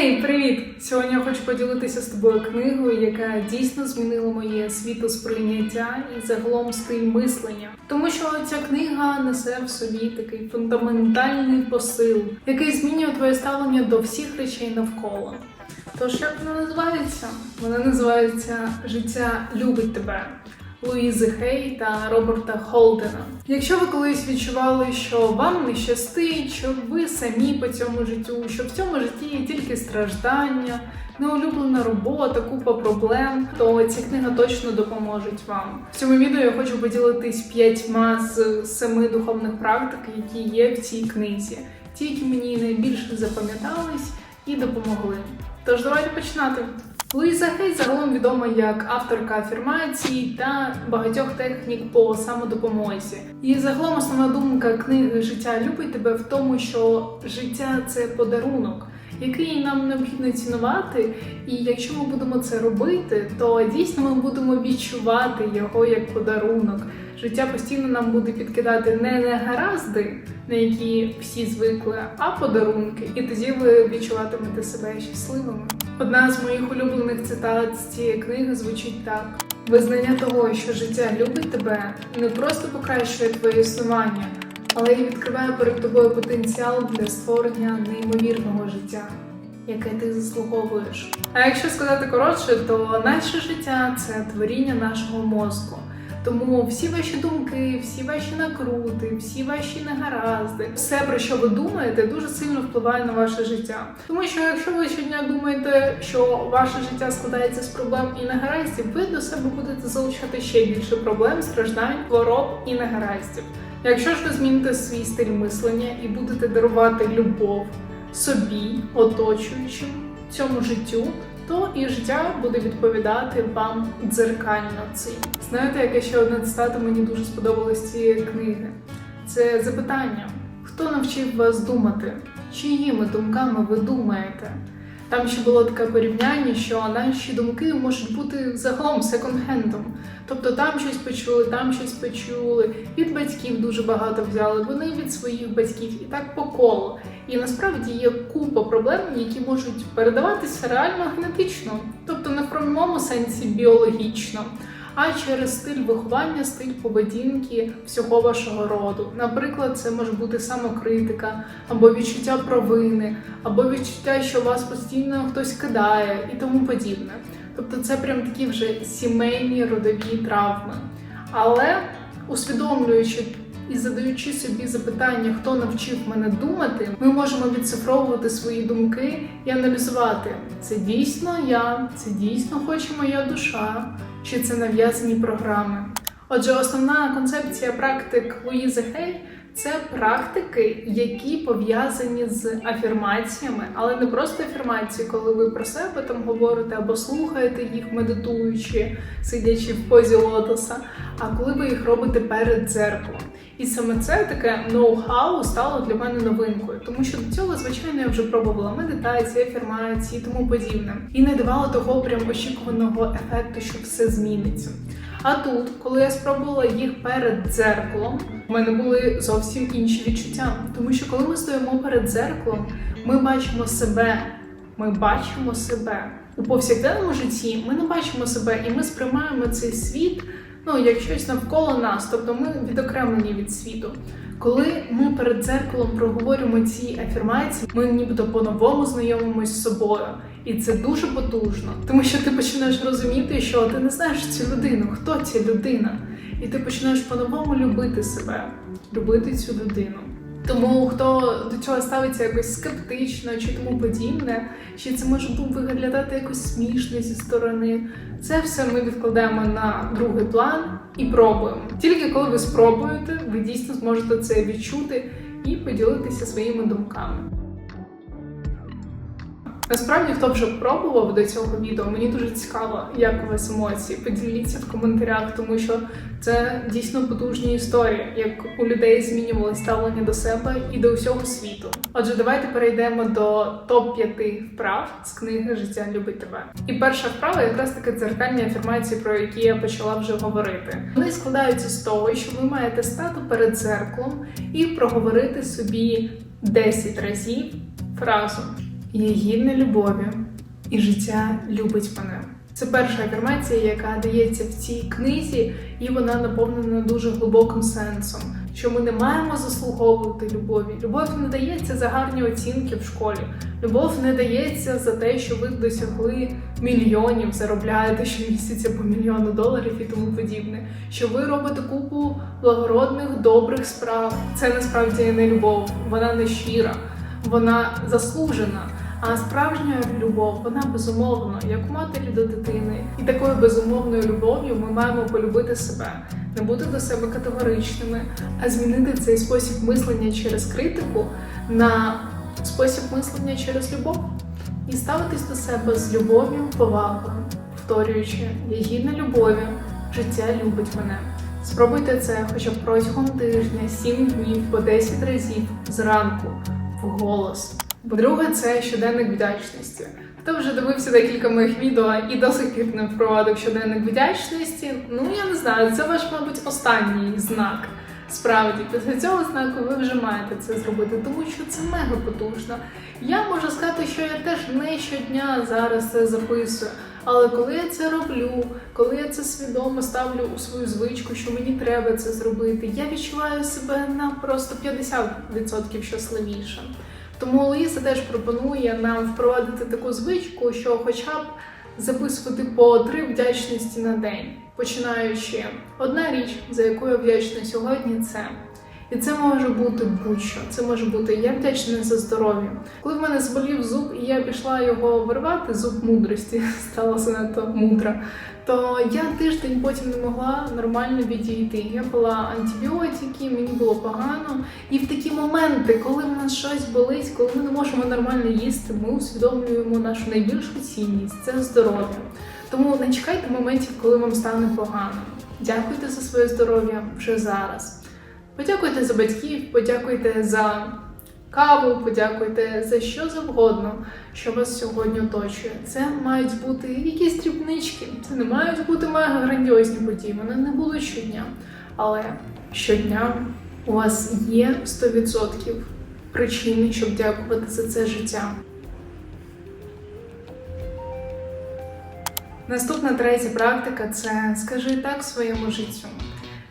Гей, привіт! Сьогодні я хочу поділитися з тобою книгою, яка дійсно змінила моє світосприйняття і загалом стиль мислення. Тому що ця книга несе в собі такий фундаментальний посил, який змінює твоє ставлення до всіх речей навколо. Тож як вона називається? Вона називається Життя любить тебе. Луїзи Хей та Роберта Холдена. Якщо ви колись відчували, що вам не щастить, що ви самі по цьому життю, що в цьому житті є тільки страждання, неулюблена робота, купа проблем, то ця книга точно допоможе вам. В цьому відео я хочу поділитись п'ятьма з семи духовних практик, які є в цій книзі, ті, які мені найбільше запам'ятались і допомогли. Тож давайте починати. Луїза Хей загалом відома як авторка афірмацій та багатьох технік по самодопомозі. І загалом основна думка книги Життя любить тебе в тому, що життя це подарунок, який нам необхідно цінувати. І якщо ми будемо це робити, то дійсно ми будемо відчувати його як подарунок. Життя постійно нам буде підкидати не негаразди, на які всі звикли, а подарунки. І тоді ви відчуватимете себе щасливими. Одна з моїх улюблених цитат з цієї книги звучить так: визнання того, що життя любить тебе, не просто покращує твоє існування, але й відкриває перед тобою потенціал для створення неймовірного життя. Яке ти заслуговуєш. А якщо сказати коротше, то наше життя це творіння нашого мозку. Тому всі ваші думки, всі ваші накрути, всі ваші негаразди, все про що ви думаєте, дуже сильно впливає на ваше життя. Тому що якщо ви щодня думаєте, що ваше життя складається з проблем і негараздів, ви до себе будете залучати ще більше проблем, страждань, хвороб і негараздів. Якщо ж ви зміните свій стиль мислення і будете дарувати любов собі, оточуючим цьому життю, то і життя буде відповідати вам дзеркально цим. Знаєте, яке ще одна цитата мені дуже сподобалось цієї книги? Це запитання: хто навчив вас думати? Чиїми думками ви думаєте? Там ще було таке порівняння, що наші думки можуть бути загалом секонд-хендом. Тобто там щось почули, там щось почули, від батьків дуже багато взяли, вони від своїх батьків і так по колу. І насправді є купа проблем, які можуть передаватися реально генетично, тобто не в прямому сенсі біологічно, а через стиль виховання, стиль поведінки всього вашого роду. Наприклад, це може бути самокритика, або відчуття провини, або відчуття, що вас постійно хтось кидає і тому подібне. Тобто це прям такі вже сімейні родові травми. Але усвідомлюючи і задаючи собі запитання, хто навчив мене думати, ми можемо відцифровувати свої думки і аналізувати, це дійсно я, це дійсно хоче моя душа, чи це нав'язані програми. Отже, основна концепція практик Луїзи Хей це практики, які пов'язані з афірмаціями, але не просто афірмації, коли ви про себе там говорите або слухаєте їх, медитуючи, сидячи в позі лотоса, а коли ви їх робите перед дзеркалом. І саме це таке ноу-хау стало для мене новинкою, тому що до цього, звичайно, я вже пробувала медитації, афірмації і тому подібне, і не давала того прям очікуваного ефекту, що все зміниться. А тут, коли я спробувала їх перед дзеркалом, у мене були зовсім інші відчуття. Тому що коли ми стоїмо перед дзеркалом, ми бачимо себе. Ми бачимо себе у повсякденному житті. Ми не бачимо себе, і ми сприймаємо цей світ ну як щось навколо нас, тобто ми відокремлені від світу. Коли ми перед дзеркалом проговорюємо ці афірмації, ми нібито по-новому знайомимось з собою. І це дуже потужно, тому що ти починаєш розуміти, що ти не знаєш цю людину, хто ця людина, і ти починаєш по-новому любити себе, любити цю людину. Тому хто до цього ставиться якось скептично чи тому подібне, чи це може виглядати якось смішно зі сторони, це все ми відкладаємо на другий план і пробуємо. Тільки коли ви спробуєте, ви дійсно зможете це відчути і поділитися своїми думками. Насправді, хто вже пробував до цього відео, мені дуже цікаво, як у вас емоції. Поділіться в коментарях, тому що це дійсно потужні історії, як у людей змінювалося ставлення до себе і до усього світу. Отже, давайте перейдемо до топ 5 вправ з книги Життя любить тебе. І перша вправа якраз таки дзеркальні афірмації, про які я почала вже говорити. Вони складаються з того, що ви маєте стати перед дзеркалом і проговорити собі 10 разів фразу. Я гідна любові, і життя любить мене. Це перша афірмація, яка дається в цій книзі, і вона наповнена дуже глибоким сенсом, що ми не маємо заслуговувати любові. Любов не дається за гарні оцінки в школі. Любов не дається за те, що ви досягли мільйонів, заробляєте щомісяця по мільйону доларів і тому подібне. Що ви робите купу благородних добрих справ. Це насправді не любов, вона не щира, вона заслужена. А справжня любов, вона безумовно, як у матері до дитини. І такою безумовною любов'ю ми маємо полюбити себе, не бути до себе категоричними, а змінити цей спосіб мислення через критику на спосіб мислення через любов і ставитись до себе з любов'ю, повагою, повторюючи, я гідна любові, життя любить мене. Спробуйте це хоча б протягом тижня, 7 днів по 10 разів зранку в голос. По-друге, це щоденник вдячності. Хто вже дивився декілька моїх відео і до сих пір не впровадив щоденник вдячності? Ну я не знаю, це ваш, мабуть, останній знак. Справді, після цього знаку ви вже маєте це зробити, тому що це мега потужно. Я можу сказати, що я теж не щодня зараз це записую. Але коли я це роблю, коли я це свідомо ставлю у свою звичку, що мені треба це зробити, я відчуваю себе на просто 50% щасливіше. Тому Луїса теж пропонує нам впровадити таку звичку, що хоча б записувати по три вдячності на день, починаючи одна річ, за яку я вдячна сьогодні, це. І це може бути будь-що. Це може бути я вдячна за здоров'я. Коли в мене зболів зуб, і я пішла його вирвати, зуб мудрості стала занадто мудра. То я тиждень потім не могла нормально відійти. Я пила антибіотики, мені було погано. І в такі моменти, коли в нас щось болить, коли ми не можемо нормально їсти, ми усвідомлюємо нашу найбільшу цінність це здоров'я. Тому не чекайте моментів, коли вам стане погано. Дякуйте за своє здоров'я вже зараз. Подякуйте за батьків, подякуйте за каву, подякуйте за що завгодно, що вас сьогодні оточує. Це мають бути якісь дрібнички, це не мають бути мега грандіозні події, вони не будуть щодня. Але щодня у вас є 100% причини, щоб дякувати за це життя. Наступна третя практика це скажи так своєму життю.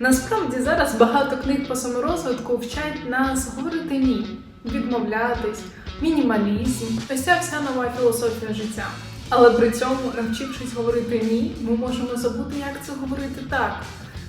Насправді зараз багато книг по саморозвитку вчать нас говорити ні, відмовлятись, мінімалізм. Ось ця вся нова філософія життя. Але при цьому, навчившись говорити ні, ми можемо забути, як це говорити так.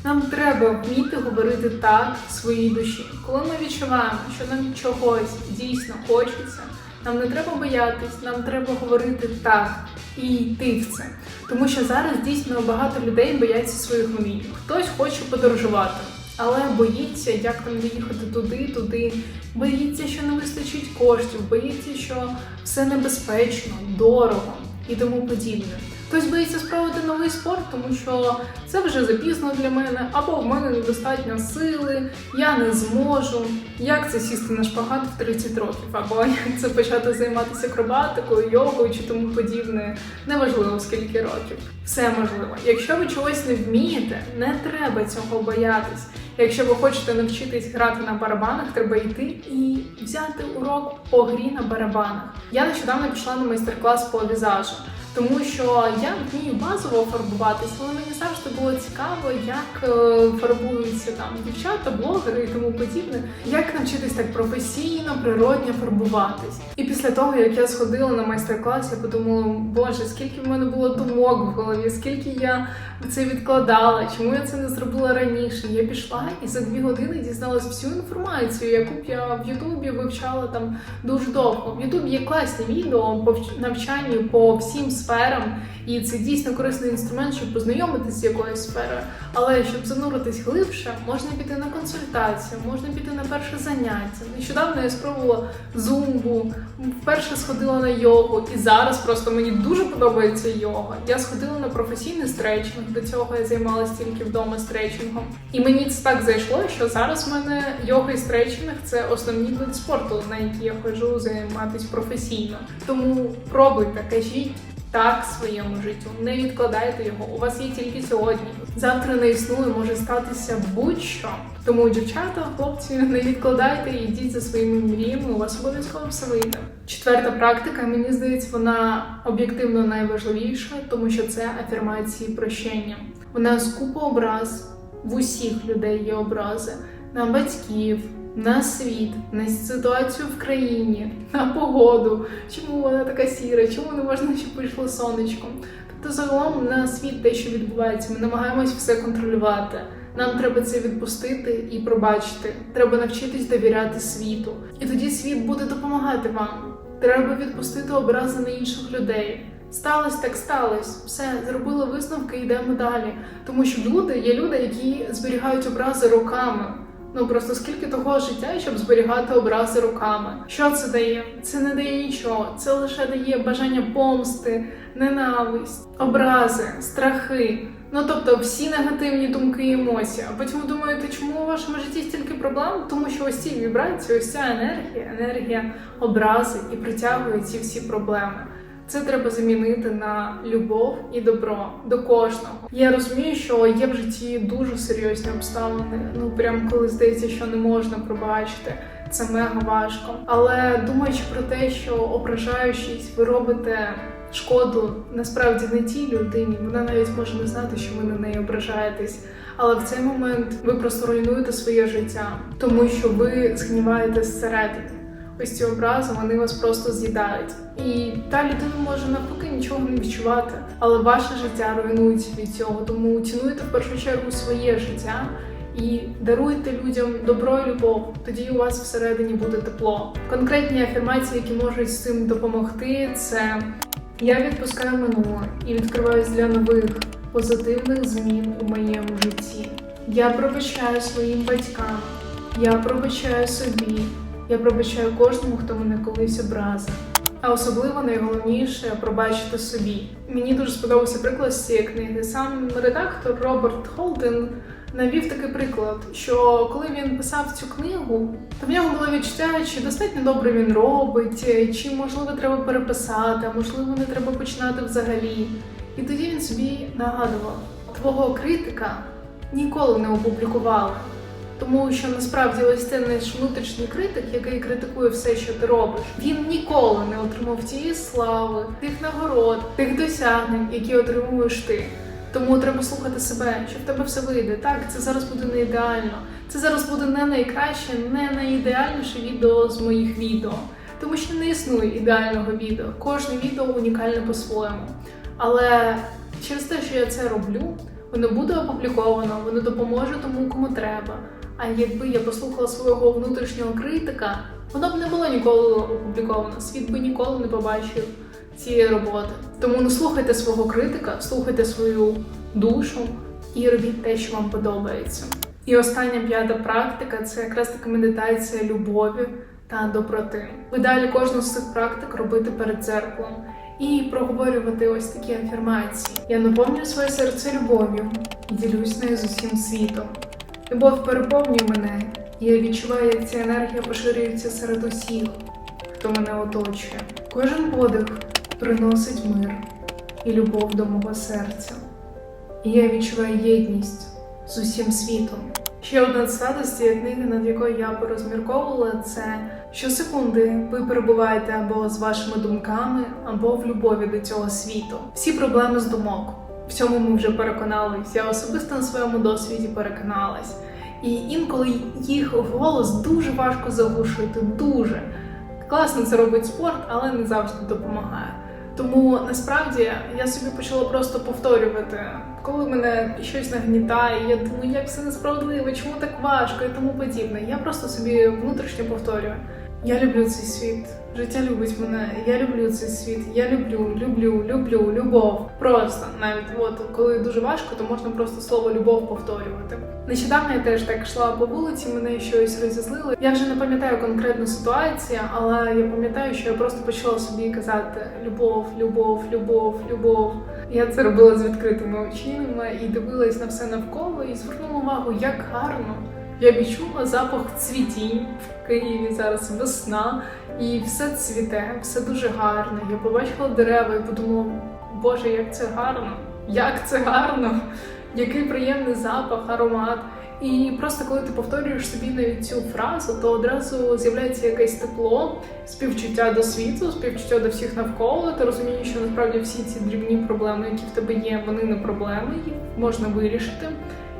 Нам треба вміти говорити так своїй душі. Коли ми відчуваємо, що нам чогось дійсно хочеться, нам не треба боятись, нам треба говорити так і йти в це. Тому що зараз дійсно багато людей бояться своїх мрій. Хтось хоче подорожувати, але боїться, як там доїхати туди, туди. Боїться, що не вистачить коштів, боїться, що все небезпечно, дорого і тому подібне. Хтось боїться спробувати новий спорт, тому що це вже запізно для мене, або в мене недостатньо сили, я не зможу. Як це сісти на шпагат в 30 років, або як це почати займатися акробатикою, йогою чи тому подібне. Неважливо скільки років. Все можливо. Якщо ви чогось не вмієте, не треба цього боятись. Якщо ви хочете навчитись грати на барабанах, треба йти і взяти урок по грі на барабанах. Я нещодавно пішла на майстер-клас по візажу. Тому що я вмію базово фарбуватися, але мені завжди було цікаво, як е, фарбуються там дівчата, блогери і тому подібне, як навчитись так професійно, природньо фарбуватись. І після того, як я сходила на майстер-клас, я подумала, боже, скільки в мене було думок в голові, скільки я це відкладала, чому я це не зробила раніше. Я пішла і за дві години дізналась всю інформацію, яку б я в Ютубі вивчала там дуже довго. В Ютубі є класні відео по вч- навчанню по всім сферам, і це дійсно корисний інструмент, щоб познайомитися з якоюсь сферою. Але щоб зануритись глибше, можна піти на консультацію, можна піти на перше заняття. Нещодавно я спробувала зумбу, вперше сходила на йогу, і зараз просто мені дуже подобається йога. Я сходила на професійний стретчинг. До цього я займалася тільки вдома стретчингом. І мені це так зайшло, що зараз в мене йога і стретчинг це основні види спорту, на які я ходжу займатися професійно. Тому пробуйте, кажіть так своєму життю, не відкладайте його. У вас є тільки сьогодні. Завтра не існує, може статися будь-що. Тому, дівчата, хлопці, не відкладайте йдіть за своїми мріями, у вас обов'язково все вийде. Четверта практика, мені здається, вона об'єктивно найважливіша, тому що це афірмації прощення. Вона скупа образ в усіх людей є образи на батьків, на світ, на ситуацію в країні, на погоду. Чому вона така сіра? Чому не можна, щоб вийшло сонечко? Тобто, загалом на світ те, що відбувається, ми намагаємось все контролювати. Нам треба це відпустити і пробачити. Треба навчитись довіряти світу. І тоді світ буде допомагати вам. Треба відпустити образи на інших людей. Сталося так сталося. Все, зробили висновки, йдемо далі. Тому що люди є люди, які зберігають образи роками. Ну просто скільки того життя, щоб зберігати образи руками. Що це дає? Це не дає нічого. Це лише дає бажання помсти, ненависть, образи, страхи. Ну тобто всі негативні думки і емоції. А потім ви думаєте, чому у вашому житті стільки проблем? Тому що ось ці вібрації, ось ця енергія, енергія образи і притягує ці всі проблеми. Це треба замінити на любов і добро до кожного. Я розумію, що є в житті дуже серйозні обставини. Ну прям коли здається, що не можна пробачити. Це мега важко. Але думаючи про те, що ображаючись, ви робите шкоду насправді не тій людині, вона навіть може не знати, що ви на неї ображаєтесь. Але в цей момент ви просто руйнуєте своє життя, тому що ви згніваєте зсередини. Ось ці образи вони вас просто з'їдають. І та людина може навпаки нічого не відчувати, але ваше життя руйнується від цього. Тому цінуйте в першу чергу своє життя і даруйте людям добро і любов. Тоді у вас всередині буде тепло. Конкретні афірмації, які можуть з цим допомогти, це я відпускаю минуле і відкриваюсь для нових позитивних змін у моєму житті. Я пробачаю своїм батькам, я пробачаю собі. Я пробачаю кожному, хто мене колись образив. А особливо найголовніше пробачити собі. Мені дуже сподобався приклад з цієї книги. Сам редактор Роберт Холден навів такий приклад, що коли він писав цю книгу, то в нього було відчуття, чи достатньо добре він робить, чи можливо треба переписати, а можливо не треба починати взагалі. І тоді він собі нагадував: твого критика ніколи не опублікували. Тому що насправді ось цей наш внутрішній критик, який критикує все, що ти робиш, він ніколи не отримав тієї слави, тих нагород, тих досягнень, які отримуєш ти. Тому треба слухати себе, що в тебе все вийде. Так, це зараз буде не ідеально. Це зараз буде не найкраще, не найідеальніше відео з моїх відео. Тому що не існує ідеального відео. Кожне відео унікальне по-своєму. Але через те, що я це роблю, воно буде опубліковано, воно допоможе тому, кому треба. А якби я послухала свого внутрішнього критика, воно б не було ніколи опубліковано. Світ би ніколи не побачив цієї роботи. Тому не слухайте свого критика, слухайте свою душу і робіть те, що вам подобається. І остання п'ята практика це якраз така медитація любові та доброти. Ви далі кожну з цих практик робити перед дзеркалом і проговорювати ось такі афірмації. Я наповнюю своє серце любов'ю і ділюсь нею з усім світом. Любов переповнює мене, і я відчуваю, як ця енергія поширюється серед усіх, хто мене оточує. Кожен подих приносить мир і любов до мого серця. І я відчуваю єдність з усім світом. Ще одна з цієї книги, над якою я порозмірковувала, це щосекунди ви перебуваєте або з вашими думками, або в любові до цього світу. Всі проблеми з думок. В цьому ми вже переконались. Я особисто на своєму досвіді переконалась. І інколи їх вголос дуже важко заглушити. Дуже класно це робить спорт, але не завжди допомагає. Тому насправді я собі почала просто повторювати, коли мене щось нагнітає, я думаю, як все несправедливо, чому так важко і тому подібне. Я просто собі внутрішньо повторюю. Я люблю цей світ. Життя любить мене. Я люблю цей світ. Я люблю, люблю, люблю, любов. Просто навіть от коли дуже важко, то можна просто слово любов повторювати. Нещодавно я теж так йшла по вулиці, мене щось розізлило. Я вже не пам'ятаю конкретну ситуацію, але я пам'ятаю, що я просто почала собі казати любов, любов, любов, любов. Я це робила з відкритими очима і дивилась на все навколо і звернула увагу, як гарно. Я відчула запах цвітінь в Києві зараз весна, і все цвіте, все дуже гарно. Я побачила дерева і подумала, Боже, як це гарно, як це гарно. який приємний запах, аромат. І просто коли ти повторюєш собі навіть цю фразу, то одразу з'являється якесь тепло, співчуття до світу, співчуття до всіх навколо. Ти розумієш, що насправді всі ці дрібні проблеми, які в тебе є, вони не проблеми, їх можна вирішити.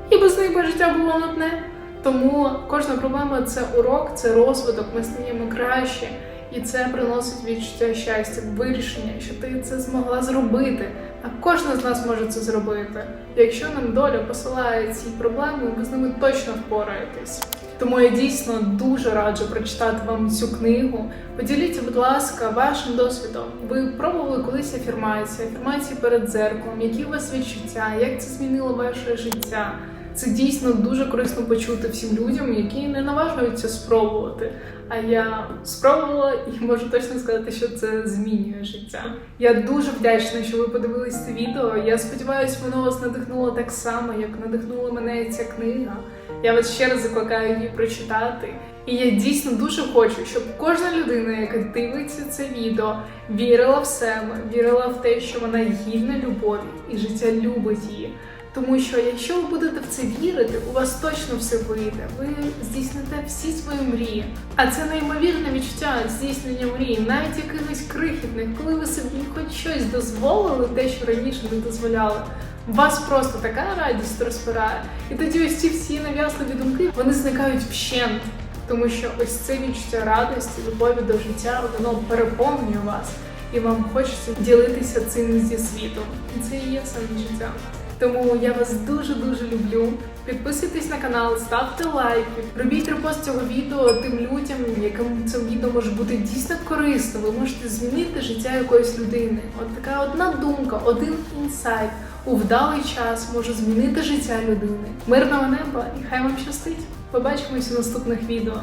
І без них би життя було нудне. Тому кожна проблема це урок, це розвиток, ми стаємо краще. І це приносить відчуття щастя, вирішення, що ти це змогла зробити. А кожна з нас може це зробити. Якщо нам доля посилає ці проблеми, ви з ними точно впораєтесь. Тому я дійсно дуже раджу прочитати вам цю книгу. Поділіться, будь ласка, вашим досвідом. Ви пробували колись афірмації, афірмації перед дзеркалом, які у вас відчуття, як це змінило ваше життя. Це дійсно дуже корисно почути всім людям, які не наважуються спробувати. А я спробувала і можу точно сказати, що це змінює життя. Я дуже вдячна, що ви подивились це відео. Я сподіваюся, воно вас надихнуло так само, як надихнула мене ця книга. Я вас ще раз закликаю її прочитати. І я дійсно дуже хочу, щоб кожна людина, яка дивиться це відео, вірила в себе, вірила в те, що вона гідна любові і життя любить її. Тому що якщо ви будете в це вірити, у вас точно все вийде. Ви здійсните всі свої мрії. А це неймовірне відчуття здійснення мрії, навіть якихось крихітних, коли ви собі хоч щось дозволили, те, що раніше не дозволяли. Вас просто така радість розпирає. І тоді ось ці всі нав'язливі думки вони зникають вщент. Тому що ось це відчуття радості, любові до життя, воно переповнює вас, і вам хочеться ділитися цим зі світом. І це і є саме життя. Тому я вас дуже дуже люблю. Підписуйтесь на канал, ставте лайки, робіть репост цього відео тим людям, яким це відео може бути дійсно корисно. Ви можете змінити життя якоїсь людини. От така одна думка, один інсайт у вдалий час може змінити життя людини. Мирного неба і хай вам щастить! Побачимось у наступних відео.